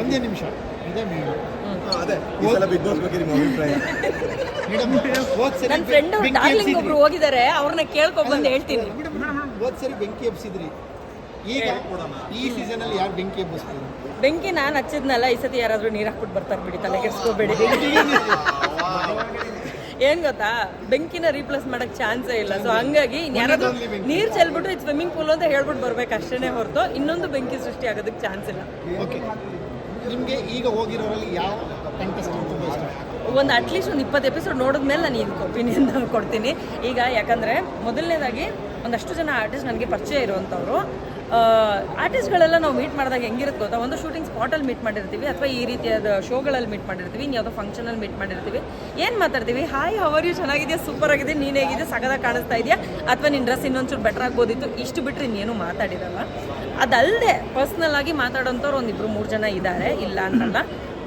ಒಂದೇ ನಿಮಿಷ. ಇದೇ ಮೇಡಮ್. ನನ್ನ ಫ್ರೆಂಡ್ ಬೆಂಕಿ ಡಾರ್ಲಿಂಗ್ ಒಬ್ರು ಹೋಗಿದ್ದಾರೆ ಅವ್ರನ್ನ ಕೇಳ್ಕೊಂಡ್ ಬಂದು ಹೇಳ್ತೀನಿ. ಹೋದ್ ಸರಿ ಬೆಂಕಿ ಎಬ್ಸಿದ್ರಿ. ಈಗ ಈ ಸೀಸನ್ ಅಲ್ಲಿ ಯಾರು ಬೆಂಕಿ ನಾನ್ ಬೆಂಕಿ ನಾನು ಹಚ್ಚಿದ್ನಲ್ಲ ಈ ಸತಿ ಯಾರಾದ್ರೂ ನೀರ್ ಹಾಕ್ಬಿಟ್ಟು ಬರ್ತಾರೆ ಬಿಡಿ ತಲೆ ಕೆಡ್ಸ್ಕೋಬೇಡಿ. ಏನ್ ಗೊತ್ತಾ? ಬೆಂಕಿನ ರೀಪ್ಲೇಸ್ ಮಾಡಕ್ ಚಾನ್ಸೇ ಇಲ್ಲ. ಸೊ ಹಂಗಾಗಿ. ನೀರ್ ಚೆಲ್ಬಿಟ್ಟು ಇದು ಸ್ವಿಮ್ಮಿಂಗ್ ಪೂಲ್ ಅಂತ ಹೇಳ್ಬಿಟ್ಟು ಬರ್ಬೇಕು ಅಷ್ಟೇ ಹೊರತು. ಇನ್ನೊಂದು ಬೆಂಕಿ ಸೃಷ್ಟಿ ಆಗೋದಕ್ಕೆ ಚಾನ್ಸ್ ಇಲ್ಲ. ಓಕೆ ನಿಮಗೆ ಈಗ ಹೋಗಿರೋರಲ್ಲಿ ಯಾವ ಕಂಟೆಸ್ಟೆಂಟ್ ತುಂಬ ಇಷ್ಟ? ಒಂದು ಅಟ್ಲೀಸ್ಟ್ ಒಂದು ಇಪ್ಪತ್ತು ಎಪಿಸೋಡ್ ನೋಡಿದ್ಮೇಲೆ ನಾನು ಇದಕ್ಕೆ ಒಪಿನಿಯನ್ ಕೊಡ್ತೀನಿ. ಈಗ ಯಾಕಂದರೆ ಮೊದಲನೇದಾಗಿ ಒಂದಷ್ಟು ಜನ ಆರ್ಟಿಸ್ಟ್ ನನಗೆ ಪರಿಚಯ ಇರುವಂಥವ್ರು ಆರ್ಟಿಸ್ಟ್ಗಳೆಲ್ಲ ನಾವು ಮೀಟ್ ಮಾಡಿದಾಗ ಹೆಂಗಿರುತ್ತೆ ಗೊತ್ತಾ? ಒಂದು ಶೂಟಿಂಗ್ ಸ್ಪಾಟಲ್ಲಿ ಮೀಟ್ ಮಾಡಿರ್ತೀವಿ, ಅಥವಾ ಈ ರೀತಿಯಾದ ಶೋಗಳಲ್ಲಿ ಮೀಟ್ ಮಾಡಿರ್ತೀವಿ, ಇನ್ಯಾವುದೋ ಫಂಕ್ಷನಲ್ಲಿ ಮೀಟ್ ಮಾಡಿರ್ತೀವಿ. ಏನು ಮಾತಾಡ್ತೀವಿ? ಹಾಯ್ ಹವರ್ ಯು ಚೆನ್ನಾಗಿದೆಯಾ? ಸೂಪರ್ ಆಗಿದೆ. ನೀನು ಹೇಗಿದೆ ಸಗದ ಕಾಣಿಸ್ತಾ ಇದೆಯಾ? ಅಥವಾ ನಿನ್ನ ಡ್ರೆಸ್ ಇನ್ನೊಂಚೂರು ಬೆಟರ್ ಆಗ್ಬೋದಿತ್ತು? ಇಷ್ಟು ಬಿಟ್ಟರೆ ಇನ್ನೇನು ಮಾತಾಡಿರಲ್ಲ. ಅದಲ್ಲದೆ ಪರ್ಸ್ನಲ್ ಆಗಿ ಮಾತಾಡೋಂಥವ್ರು ಒಂದಿಬ್ಬರು ಮೂರು ಜನ ಇದ್ದಾರೆ. ಇಲ್ಲ ಅಂತಲ್ಲ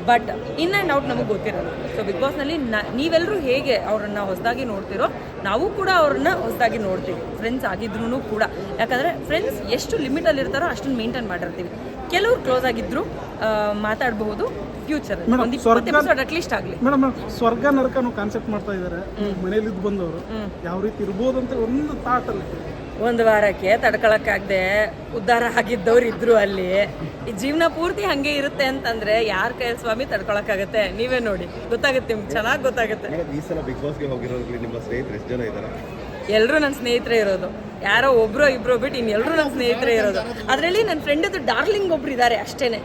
ಬಟ್ ಇನ್ ಆ್ಯಂಡ್ ಔಟ್ ನಮಗೆ ಗೊತ್ತಿರೋದು. ಸೊ ಬಿಗ್ ಬಾಸ್ನಲ್ಲಿ ನೀವೆಲ್ಲರೂ ಹೇಗೆ ಅವರನ್ನು ಹೊಸದಾಗಿ ನೋಡ್ತಿರೋ ನಾವು ಕೂಡ ಅವ್ರನ್ನ ಹೊಸದಾಗಿ ನೋಡ್ತೀವಿ. ಫ್ರೆಂಡ್ಸ್ ಆಗಿದ್ರು ಕೂಡ. ಯಾಕಂದರೆ ಫ್ರೆಂಡ್ಸ್ ಎಷ್ಟು ಲಿಮಿಟಲ್ಲಿ ಇರ್ತಾರೋ ಅಷ್ಟನ್ನು ಮೇಂಟೈನ್ ಮಾಡಿರ್ತೀವಿ. ಕೆಲವ್ರು ಕ್ಲೋಸ್ ಆಗಿದ್ರು ಮಾತಾಡಬಹುದು ಫ್ಯೂಚರ್ ಅಟ್ಲೀಸ್ಟ್ ಆಗಲಿ. ಮೇಡಮ್ ಸ್ವರ್ಗ ನರಕ ಕಾನ್ಸೆಪ್ಟ್ ಮಾಡ್ತಾ ಇದ್ದಾರೆ ಮನೇಲಿ ಬಂದವರು. ಯಾವ ರೀತಿ ಇರ್ಬೋದು ಅಂತ ಒಂದು ಥಾಟ್ ಅಲ್ಲಿ. ಒಂದು ವಾರಕ್ಕೆ ತಡ್ಕೊಳಕ್ಕಾಗದೆ ಉದ್ಧಾರ ಆಗಿದ್ದವ್ರು ಇದ್ರು ಅಲ್ಲಿ. ಈ ಜೀವನ ಪೂರ್ತಿ ಹಂಗೆ ಇರುತ್ತೆ ಅಂತಂದ್ರೆ ಯಾರ ಕೈ ಸ್ವಾಮಿ ತಡ್ಕೊಳಕ್ಕಾಗತ್ತೆ? ನೀವೇ ನೋಡಿ. ಗೊತ್ತಾಗುತ್ತೆ ನಿಮ್ಗೆ ಚೆನ್ನಾಗಿ ಗೊತ್ತಾಗುತ್ತೆ. ಈ ಸಲ ಬಿಗ್ ಬಾಸ್ಗೆ ಹೋಗಿರೋದ್ರಲ್ಲಿ ನಿಮ್ಮ ಸ್ನೇಹಿತರು ಎಷ್ಟು ಜನ ಇದ್ದಾರೆ ಎಲ್ಲರೂ ನನ್ನ ಸ್ನೇಹಿತರೆ ಇರೋದು. ಯಾರೋ ಒಬ್ರು ಇಬ್ರು ಬಿಟ್ಟು ಇನ್ನೆಲ್ಲರೂ ನನ್ನ ಸ್ನೇಹಿತರೆ ಇರೋದು. ಅದರಲ್ಲಿ ನನ್ನ ಫ್ರೆಂಡದು ಡಾರ್ಲಿಂಗ್ ಒಬ್ರು ಇದ್ದಾರೆ ಅಷ್ಟೇನೆ.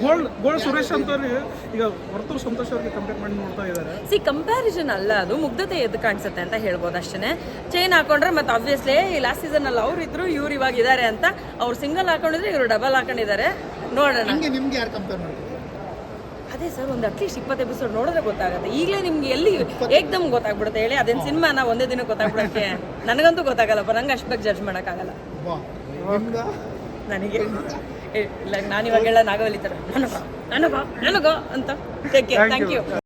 ಗೋಲ್ಡ್ ಗೋಲ್ಡ್ ಸುರೇಶ್ ಅಂತವ್ರು ಈಗ ವರ್ತೂರು ಸಂತೋಷ್ ಅವ್ರಿಗೆ ಕಂಪೇರ್ ಮಾಡಿ ನೋಡ್ತಾ ಇದ್ದಾರೆ ಸಿ ಕಂಪ್ಯಾರಿಸನ್ ಅಲ್ಲ ಅದು. ಮುಗ್ಧತೆ ಎದ್ದು ಕಾಣಿಸುತ್ತೆ ಅಂತ ಹೇಳ್ಬೋದು ಅಷ್ಟೇ ಚೈನ್ ಹಾಕೊಂಡ್ರೆ ಮತ್ತೆ ಆಬ್ವಿಯಸ್ಲಿ ಈ ಲಾಸ್ಟ್ ಸೀಸನ್ ಅಲ್ಲಿ ಅವ್ರು ಇದ್ರು ಇವ್ರು ಇವಾಗ ಇದ್ದಾರೆ ಅಂತ ಅವ್ರು ಸಿಂಗಲ್ ಹಾಕೊಂಡಿದ್ರೆ ಇವರು ಡಬಲ್ ಹಾಕೊಂಡಿದ್ದಾರೆ. ನೋಡೋಣ. ನಿಮ್ಗೆ ಯಾರು ಕಂಪೇರ್ ಮಾಡ್ತಾರೆ? ಅದೇ ಸರ್ ಒಂದು ಅಟ್ಲೀಸ್ಟ್ ಇಪ್ಪತ್ತು ಎಪಿಸೋಡ್ ನೋಡಿದ್ರೆ ಗೊತ್ತಾಗುತ್ತೆ. ಈಗಲೇ ನಿಮ್ಗೆ ಎಲ್ಲಿ ಏಕ್ದಮ್ ಗೊತ್ತಾಗ್ಬಿಡುತ್ತೆ ಹೇಳಿ. ಅದೇನು ಸಿನಿಮಾನ ಒಂದೇ ದಿನ ಗೊತ್ತಾಗ್ಬಿಡಕ್ಕೆ? ನನಗಂತೂ ಗೊತ್ತಾಗಲ್ಲಪ್ಪ ನಂಗೆ ಅಷ್ಟು ಬಗ್ಗೆ ಜಡ್ಜ್ ಮಾಡೋಕ್ಕಾಗಲ್ಲ. ನನಗೆ. ಇಲ್ಲ ನಾನು ಇವಾಗೆಲ್ಲ ನಾಗವಲ್ಲಿ ತರ. ನನಗ ನನಗ ನನಗ ಅಂತ. Thank you